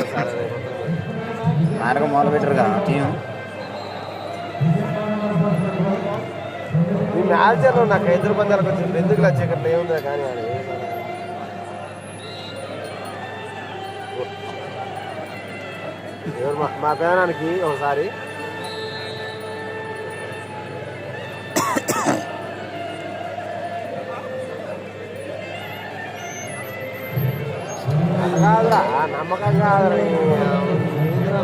వస్తాను. నాటకం మొదలు పెట్టరుగా టీం ఈ నాకు ఇద్దరు పందాలకు వచ్చింది ఎందుకు చీకట్లో ఏముందా కానీ మా- పేరానికి ఒకసారి కాదురా నమ్మకం కాదురా ఏందిరా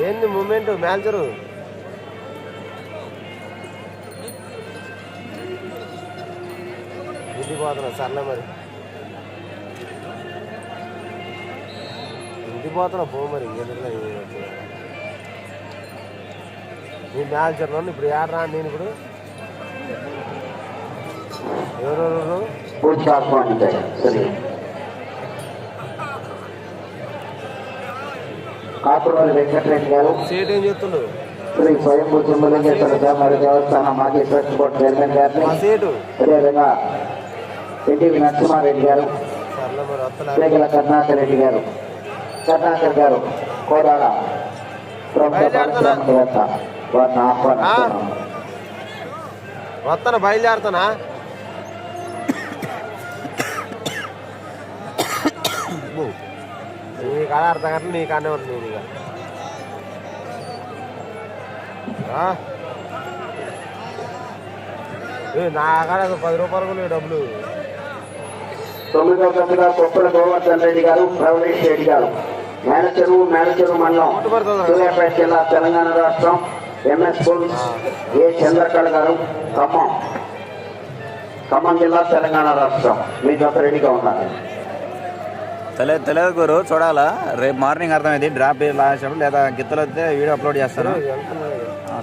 ఏంది మూమెంట్? మేల్చరు ఇంటికి సర్లే మరి. ఇంటికి పో మరి ఇంకెందుకు ఈ వచ్చేది. నీ మ్యాచర్లో ఇప్పుడు ఏడరా నేను ఇప్పుడు ఎవరెవరు? వెంకటరెడ్డి గారు. సీట్ ఏం చెప్తుండు శ్రీ స్వయంభూ తిమ్మలింగేశ్వర దేవాలయ దేవస్థానం మాజీ ట్రస్ట్ బోర్డు చైర్మన్ గారిని మా సీటు. అదేవిధంగా ఎన్టీవీ నరసింహారెడ్డి గారు సర్లే మరి వస్తలే. శ్రీగల కరుణాకర్ రెడ్డి గారు కరుణాకర్ గారు కోదాడ ప్రముఖ పారిశ్రామికవేత్త వారిని వస్తాను బయలుదేరుతానా? నీ కాడ అర్థం గంటలు నీ కానే ఉంది నేను ఇక. నా కాడ పది రూపాయలు కూడా డబ్బులు. తొమ్మిదవ దశగా కొప్పుల గోవర్ధన్ రెడ్డి గారు ప్రవణేష్ రెడ్డి గారు. మేనచెరువు మేనచెరువు మండలం సూర్యాపేట జిల్లా తెలంగాణ రాష్ట్రం. ఎంఎస్ స్కూల్ ఏ చంద్రకళ గారు ఖమ్మం. ఖమ్మం జిల్లా తెలంగాణ రాష్ట్రం. మీ జత రెడీగా ఉన్నారు తెలియదు తెలియదు గురు చూడాలా? రేపు మార్నింగ్ అర్థమైంది. డ్రాప్ లాస్ట్ లేదా గిత్తలు వస్తే వీడియో అప్లోడ్ చేస్తాను.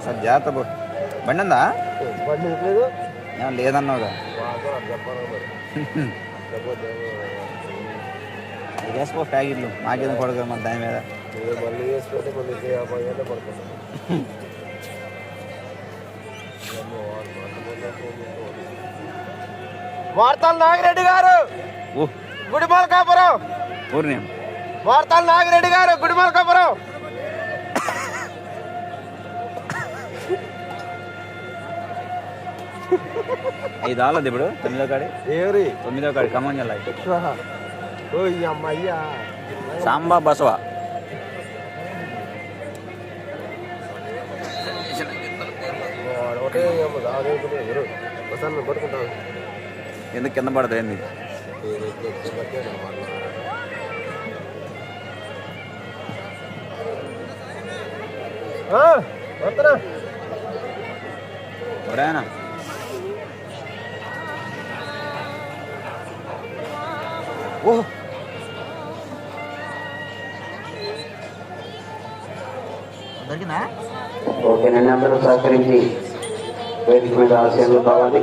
సరే జాగ్రత్త. బండి ఉందా లేదన్నావుగా. వేసుకో ప్యాకెట్లు. మాకేదో కొడక మన దాని మీద. వార్తలు నాగిరెడ్డి గారు! గుడిమాల కాపురం పూర్ణిం వార్తలు నాగిరెడ్డి గారు గుడిమాల కాపురం ఐదు ఆలది ఇప్పుడు తొమ్మిదో కాడి? ఏరి తొమ్మిదో కాడి ఖమ్మం జిల్లా ఓ ఈ అమ్మయ్యా! సాంబా బసవ. ఎందుకు కింద పడదు ఏంది ఎవరైనా ఓ. దొరికిందా ఓకేనండి అందరూ సహకరించి వేదిక మీద ఆశయాలు కావాలి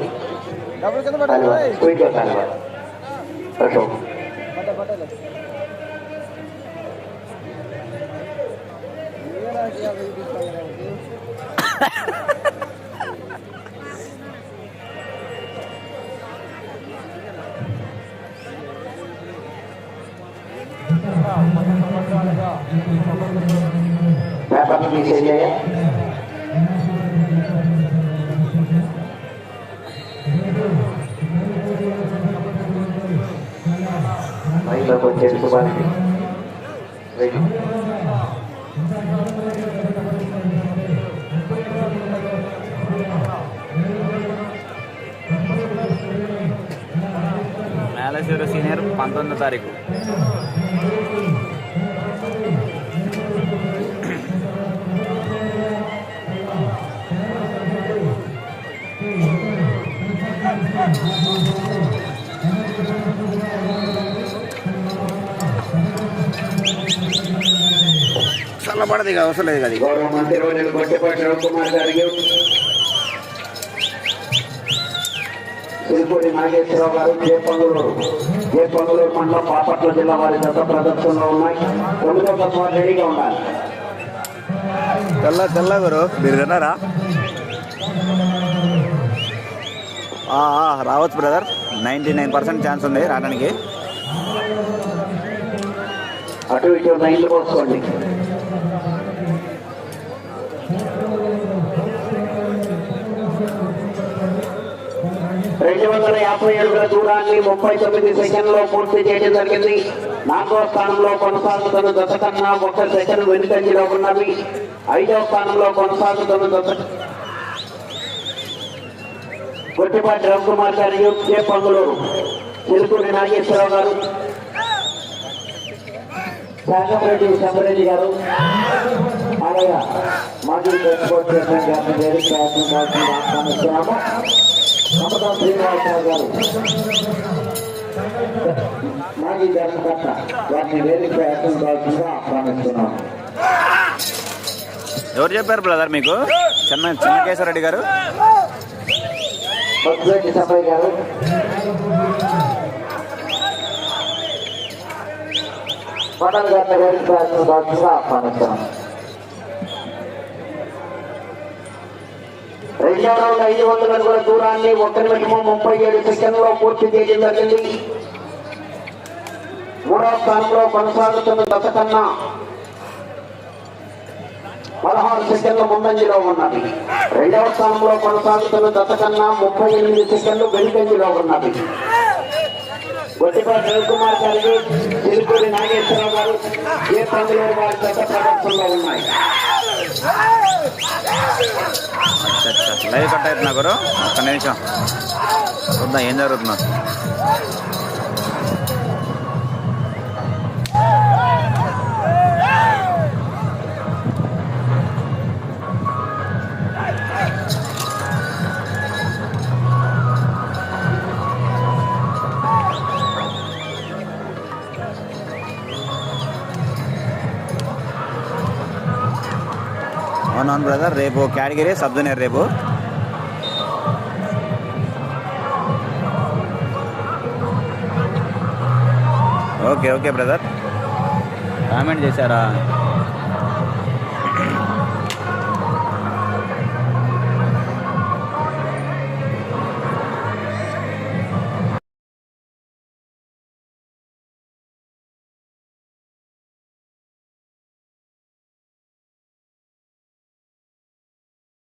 డబ్బులు కింద కానివ్వండి పట్టాలి స్పీడ్గా కానివ్వండి అశోక్ పట్ట పట్టాలి పేపర్లు తీసేయ్యా మైండ్లోకి వచ్చేసి సీనియర్ పంతొమ్మిదో తారీఖు. చల్లబడదు ఇక అవసరం లేదు కదా తిరుపతి నాగేశ్వరరావు గారు జయపంగులూరు జయపంగులూరు మండలం బాపట్ల జిల్లా వారి గత ప్రదర్శనలో ఉన్నాయి. తొమ్మిదో తత్వ రెడీగా ఉండాలి. తెల్ల తెల్ల గురు మీరు ఆ, రావచ్చు brother. Ninety nine percent chance ఉంది రావడానికి. అటు ఇటు లైన్లు పోసుకోండి. రెండు వందల యాభై ఏడుగుల దూరాన్ని ముప్పై తొమ్మిది సెకండ్లో పూర్తి చేయడం జరిగింది. నాలుగో స్థానంలో కొనసాగుతున్న దశ కన్నా ఒక్క సెకండ్ వెనుకంజలో ఉన్నవి. ఐదవ స్థానంలో కొనసాగుతున్న దశ కొట్టిపాటి రవికుమార్ గారి కే పంగులూరు చిలుకూరి నాగేశ్వరరావు గారు శాఖరెడ్డి శంకరెడ్డి గారు అలాగే మాజీ ట్రాన్స్పోర్ట్ చైర్మన్ గారిని వేదిక ప్రయత్నించాల్సింది ఆహ్వానిస్తున్నాము సమతా శ్రీనివాసరావు గారు మాజీ ధర్మకర్త వారిని వేదిక ప్రయత్నించాల్సిందిగా ఆహ్వానిస్తున్నాము ఎవరు చెప్పారు బ్రదర్ మీకు? చిన్న చిన్నకేశ్వరరెడ్డి గారు? బొత్తిరెడ్డి సభయ్య గారు మండల గారిని వేదిక ప్రయత్నించాల్సిందిగా రెండవ ఐదు వందల అడుగుల దూరాన్ని ఒక నిమిషము ముప్పై ఏడు సెకండ్లో పూర్తి చేయడం జరిగింది. మూడవ స్థానంలో కొనసాగుతున్న దశ కన్నా పదహారు సెకండ్ల ముందంజలో ఉన్నది. రెండవ స్థానంలో కొనసాగుతున్న దశ కన్నా ముప్పై ఎనిమిది సెకండ్లు వెనుకంజలో ఉన్నది. గొట్టిపాటి రవికుమార్ గారికి తిరుపతి నాగేశ్వరరావు గారు ఏ పందులో వారి దశ ప్రదర్శనలో ఉన్నాయి? అచ్చా అచ్చా లైవ్ కట్ అవుతున్నా గురు. ఒక్క నిమిషం. చూద్దాం ఏం జరుగుతుందో? అవునవును బ్రదర్ రేపు కేటగిరీ సబ్ జూనియర్ రేపు. ఓకే ఓకే బ్రదర్ కామెంట్ చేశారా?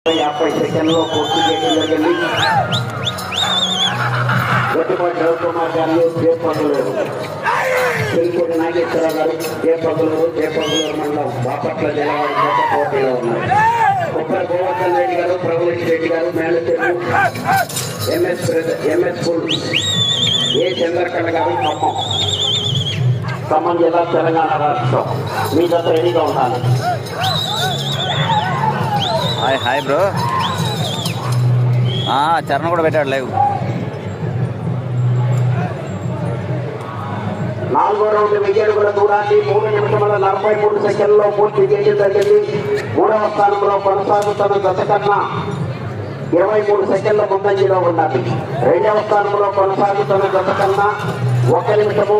యాభై సెకండ్లో పూర్తి చేయడం జరిగింది గొట్టిపాటి రవికుమార్ గారు ఏ పందులేరు తిరుపతి నాగేశ్వర గారు ఏ పందులేరు ఏ పందులేరు మండలం బాపట్ల జిల్లా వారి చేత పోటీలో ఉన్నారు కుప్పల గోవర్ధన్ రెడ్డి గారు ప్రభులేష్ రెడ్డి గారు manager MS MS school A Chandrakala గారు ఖమ్మం ఖమ్మం జిల్లా తెలంగాణ రాష్ట్రం మీ గత రెడీగా ఉండాలి హాయ్ హాయ్ బ్రో. చరణ్ కూడా పెట్టాడు లైవ్. నాలుగో రౌండ్ వెయ్యి కూడా చూడాలి మూడు నిమిషముల నలభై మూడు సెకండ్లో పూర్తి చేయడం జరిగింది మూడవ స్థానంలో కొనసాగుతున్న దశ కన్నా ఇరవై మూడు సెకండ్ల ముందంజలో ఉండాలి రెండవ స్థానంలో కొనసాగుతున్న దశ కన్నా ఒక నిమిషము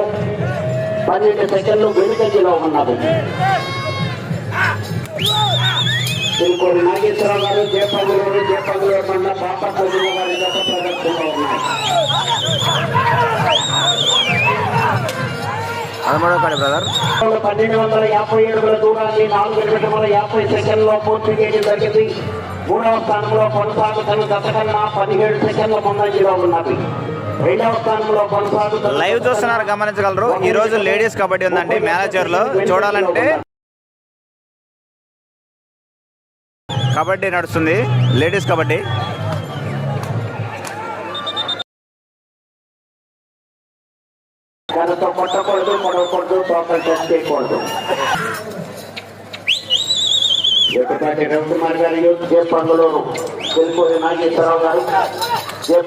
పన్నెండు సెకండ్లు వెనుకంజలో ఉన్నది. ఇంకోటి నాగేశ్వరరావు గారు జయపంగులూరు జయపంగులూరు మండల బాపట్ల జిల్లా వారి గత ప్రదర్శనలో ఉన్నాయి? బ్రదర్. పన్నెండు వందల యాభై ఏడుగుల దూరాన్ని నాలుగు నిమిషముల యాభై సెకండ్లో పూర్తి చేయడం జరిగింది. మూడవ స్థానంలో కొనసాగుతున్న గత కన్నా పదిహేడు సెకండ్ల ముందంజలో ఉన్నది. లైవ్ చూస్తున్నారు గమనించగలరు. ఈ రోజు లేడీస్ కబడ్డీ ఉందండి. మేనేజర్లో చూడాలంటే కబడ్డీ నడుస్తుంది. లేడీస్ కబడ్డీ. దానితో కొట్టకూడదు పొడవకూడదు తోకలు చేయకూడదు ఎక్కడికి రవికుమార్ గారు జే తెలుపూరి నాగేశ్వరరావు గారు. జే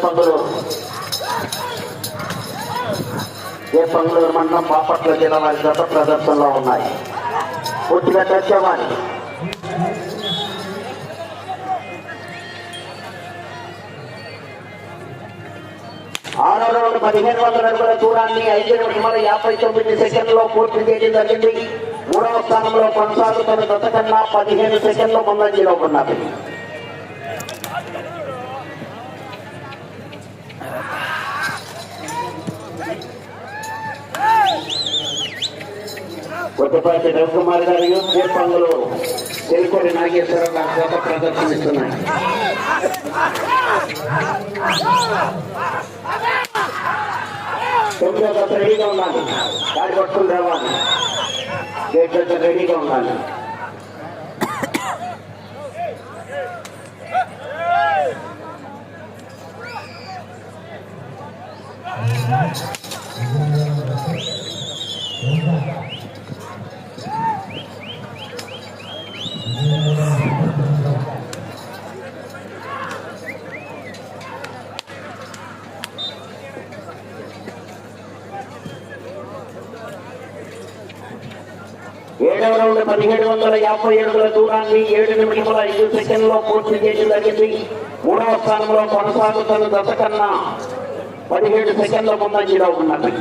పంగులూరు మండలం బాపట్ల జిల్లా వారి గత ప్రదర్శనలో ఉన్నాయి. పూర్తిగా టచ్ పదిహేను వందల అడుగుల దూరాన్ని ఐదు నిమిషముల యాభై తొమ్మిది సెకండ్లో పూర్తి చేయడం జరిగింది. మూడవ స్థానంలో కొనసాగుతున్న గత కన్నా పదిహేను సెకండ్లు ముందంజలో ఉన్నది కొత్తపాటి రవికుమార్ గారి దీపంగులు తెలుకొని నాగేశ్వరరావు గారి చేత ప్రదర్శనిస్తున్నాయి. తొమ్మిదో దశ రెడీగా ఉండాలి దాడి పట్టుకుని రావాలి గేట్ దగ్గర రెడీగా ఉండాలి ఏడవ రౌండ్ పదిహేడు వందల యాభై అడుగుల దూరాన్ని ఏడు నిమిషముల ఐదు సెకండ్లో పూర్తి చేయడం జరిగింది. మూడవ స్థానంలో కొనసాగుతున్న దశ కన్నా పదిహేడు సెకండ్ల ముందంజలో ఉన్నది.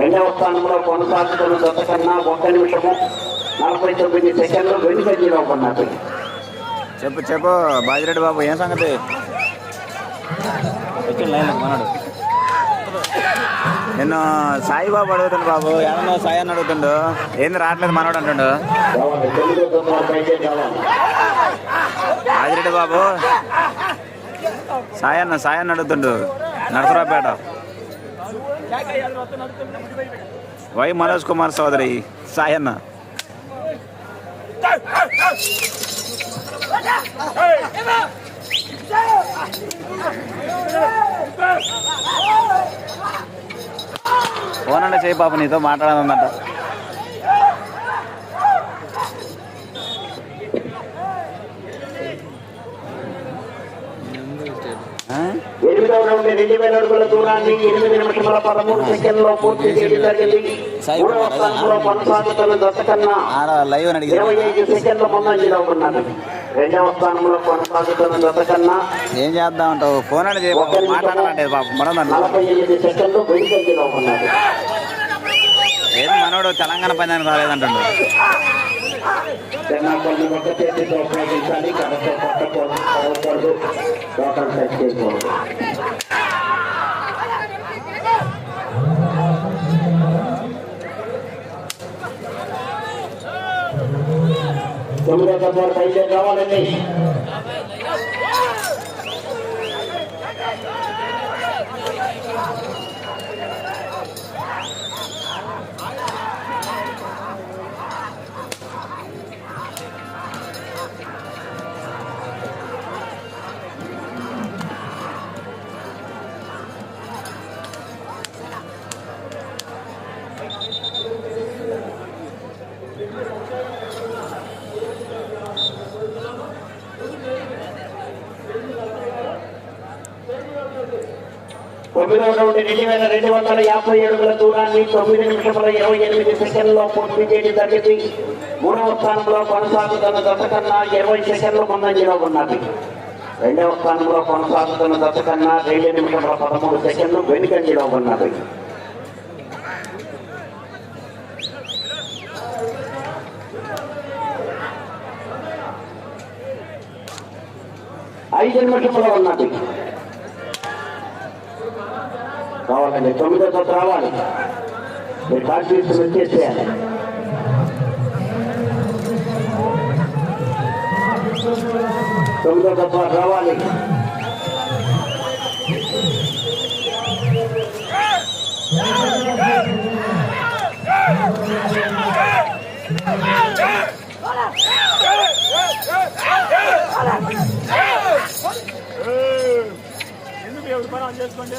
రెండవ స్థానంలో కొనసాగుతున్న దశ కన్నా ఒక్క నిమిషము నలభై తొమ్మిది సెకండ్లు వెనుకంజలో ఉన్నది. చెప్పు చెప్పు బాజిరెడ్డి బాబు ఏం సంగతి? వచ్చి లైన్ మనడు నిన్ను సాయిబాబు అడుగుతుండు బాబు ఏమన్నా సాయి అని అడుగుతుండు. ఏంది రావట్లేదు మనోడు అంటుండు. హాజిరెడ్డి బాబు సాయి అన్న సాయి అని అడుగుతుండు. నరసరావుపేట. వై మనోజ్ కుమార్ సోదరి సాయి అన్న. ఫోన్ అంటే చేయి పాప నీతో మాట్లాడాలన్నట్ట ఆ? ఎనిమిదవ రౌండ్ రెండు వేల అడుగుల దూరాన్ని ఎనిమిది నిమిషముల పదమూడు సెకండ్లో పూర్తి చేయడం జరిగింది మూడవ స్థానంలో కొనసాగుతున్న దశ కన్నా ఆడ లైవ్ అని అడిగారు ఇరవై ఐదు సెకండ్ల ముందంజలో ఉన్నది రెండవ స్థానంలో కొనసాగుతున్న కన్నా ఏం చేద్దాం అంటావు ఫోన్ పాప మాట్లాడాలంటే నలభై ఎనిమిది సెకండ్లు వెనుకంజలో ఉన్నది ఏది మనోడు? తెలంగాణ పందానికి రాలేదంటుండు. చేతితో ఉపయోగించాలి. పట్టకూడదు టచ్ చేయకూడదు తొమ్మిదో తత్వాలు పైకే కావాలండి తొమ్మిదవ రౌండ్ రెండు వేల రెండు వందల యాభై అడుగుల దూరాన్ని తొమ్మిది నిమిషముల ఇరవై ఎనిమిది సెకండ్లో పూర్తి చేయడం జరిగింది మూడవ స్థానంలో కొనసాగుతున్న దశ కన్నా ఇరవై సెకండ్లు ముందంజలో ఉన్నది. రెండవ స్థానంలో కొనసాగుతున్న దశ కన్నా రెండు నిమిషముల పదమూడు సెకండ్లు వెనుకంజలో ఉన్నది. ఐదు నిమిషంలో ఉన్నది. కావాలండి తొమ్మిదో కొత్త రావాలి. మీరు కార్డు వచ్చేసేయాలి తొమ్మిదో కొత్త రావాలి. చేసుకోండి?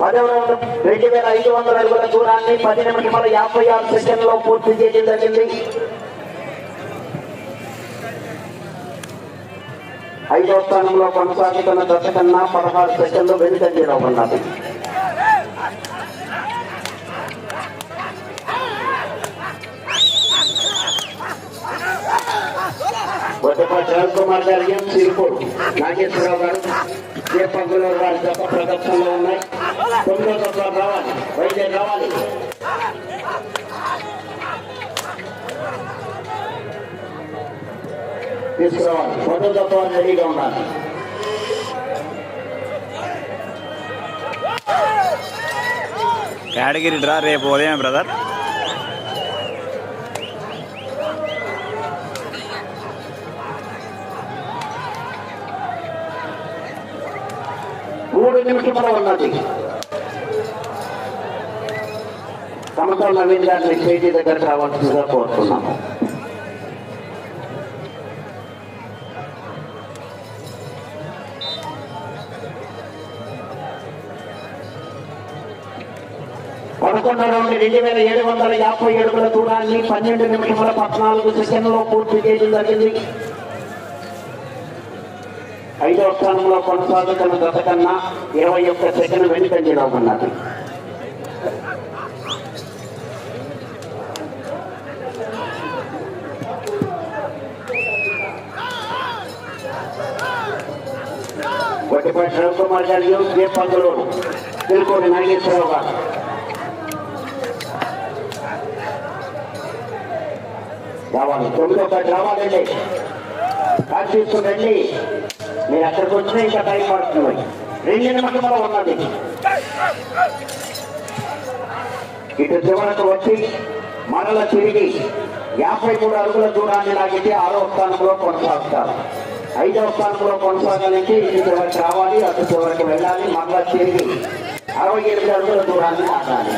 పదవ రెండు వేల ఐదు వందల అడుగుల దూరాన్ని పది నిమిషముల యాభై ఆరు సెకండ్లో పూర్తి చేయడం జరిగింది. ఐదో స్థానంలో కొనసాగుతున్న దశ కన్నా పదహారు సెకండ్లు వెనుకంజలో ఉన్నది వద్దపాటి రాజ్కుమార్ గారు ఎం నాగేశ్వరరావు గారు ఏ పంగులో వారి గొప్ప ప్రదర్శనలో ఉన్నాయి. తొమ్మిదో తత్వ రావాలి వైద్యం రావాలి తీసుకురావాలి మొదటి తత్వాలు రెడీగా ఉండాలి యాడగిరి డ్రా రేపు ఉదయం బ్రదర్. మూడు నిమిషముల ఉన్నది. సమతో నవీన్ గారిని స్టేజీ దగ్గర రావాల్సిందిగా కోరుతున్నాము. పదకొండు నుండి రెండు వేల ఏడు వందల యాభై ఏడుగుల దూరాన్ని పన్నెండు నిమిషముల పద్నాలుగు సెకండ్లో పూర్తి చేయడం జరిగింది. ఐదవ స్థానంలో కొనసాగుతున్న గత కన్నా ఇరవై ఒక్క సెకండ్ వెనుకంజలో ఉన్నది. గొడ్డిపాటి కుమార్ గారి ఏ పందులు తెలుకోని నాగేశ్వరరావు గారు. రావాలి. తొమ్మిదో పది రావాలండి. కాల్ మీరు అక్కడికి వచ్చిన ఇంకా టైం పడుతున్నాయి రెండు నిమిషంలో ఉన్నది ఇటు చివరకు వచ్చి మరల తిరిగి యాభై మూడు అడుగుల దూరాన్ని లాగితే ఆరో స్థానంలో కొనసాగుతారు. ఐదవ స్థానంలో కొనసాగాలంటే ఇటు చివరికి రావాలి? అటు చివరికి వెళ్ళాలి. మళ్ళా తిరిగి అరవై ఎనిమిది అడుగుల దూరాన్ని ఆడాలి.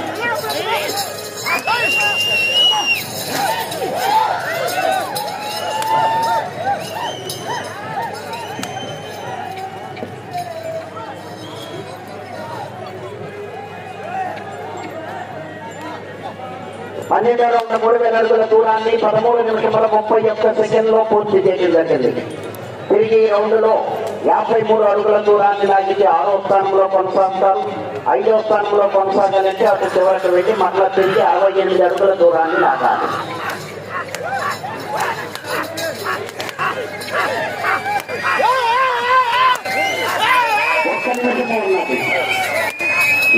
పన్నెండు వందల మూడు వేల అడుగుల దూరాన్ని పదమూడు నిమిషముల ముప్పై ఒక్క సెకండ్లో పూర్తి చేయడం జరిగింది తిరిగి ఈ రౌండ్లో యాభై మూడు అడుగుల దూరాన్ని లాగితే ఆరో స్థానంలో కొనసాగుతారు. ఐదో స్థానంలో కొనసాగాలంటే అటు చివరికి వెళ్ళి మళ్ళా తిరిగి అరవై ఎనిమిది అడుగుల దూరాన్ని లాగాలి.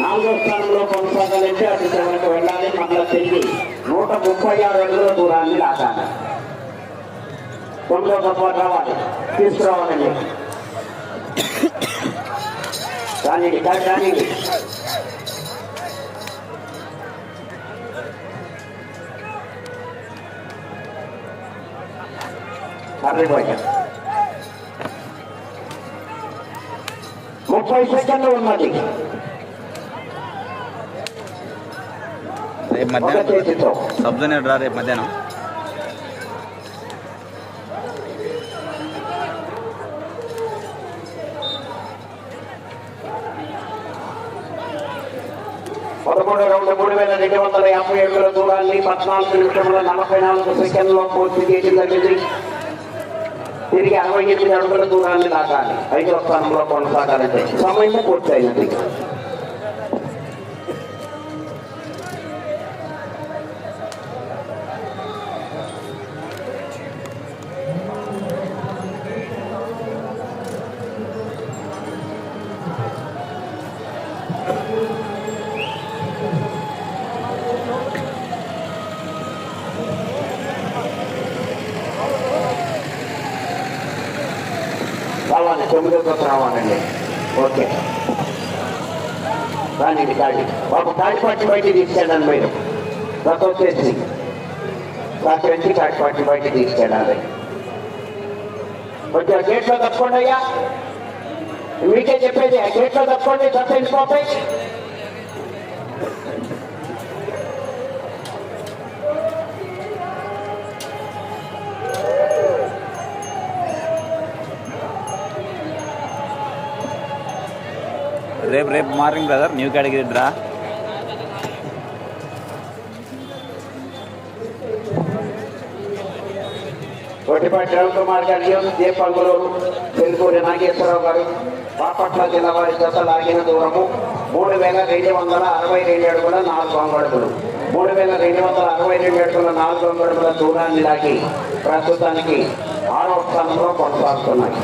నాలుగో స్థానంలో కొనసాగాలంటే అటు చివరికి వెళ్ళాలి. మళ్ళా తిరిగి నూట ముప్పై ఆరు అడుగుల దూరాన్ని లాగాలి. తొమ్మిదో తత్వ రావాలి. తీసుకురావాలండి. కానీ కానీ ముప్పై సెకండ్లు ఉన్నది. రేపు మధ్యాహ్నం చేతితో సబ్ జూనియర్ డ్రా రేపు మధ్యాహ్నం. పదకొండు రెండు మూడు వేల రెండు వందల యాభై ఏడుల దూరాన్ని పద్నాలుగు నిమిషముల నలభై నాలుగు సెకండ్లో పూర్తి చేయడం జరిగింది. తిరిగి అరవై ఎనిమిది అడుగుల దూరాన్ని దాటాలి ఐదో స్థానంలో కొనసాగాలంటే సమయం పూర్తి అయినది తొమ్మిదో రావాలండి ఓకే. రాని గాడి బాబు కాడిపాటి బయట తీసుకెళ్ళండి మీరు. గత వచ్చేసి గత నుంచి పట్టి బయట తీసుకెళ్ళాలి? కొంచెం గేట్లో తప్పకుండా అయ్యా. మీకే చెప్పేది ఆ గేట్లో తప్పండి గత వెళ్ళిపోతాయి రేపు రేపు morning brother new category draw Ottipati Ravikumar గారు దీపంగులూరు తెలుగురి నాగేశ్వరరావు గారు బాపట్ల జిల్లా వారి జత లాగిన దూరము మూడు వేల రెండు వందల అరవై రెండు అడుగుల నాలుగు అంగడుగులు మూడు వేల రెండు వందల అరవై రెండు అడుగుల నాలుగు అంగడుగుల దూరాన్ని లాగి ప్రస్తుతానికి ఆరో స్థానంలో కొనసాగుతున్నాయి.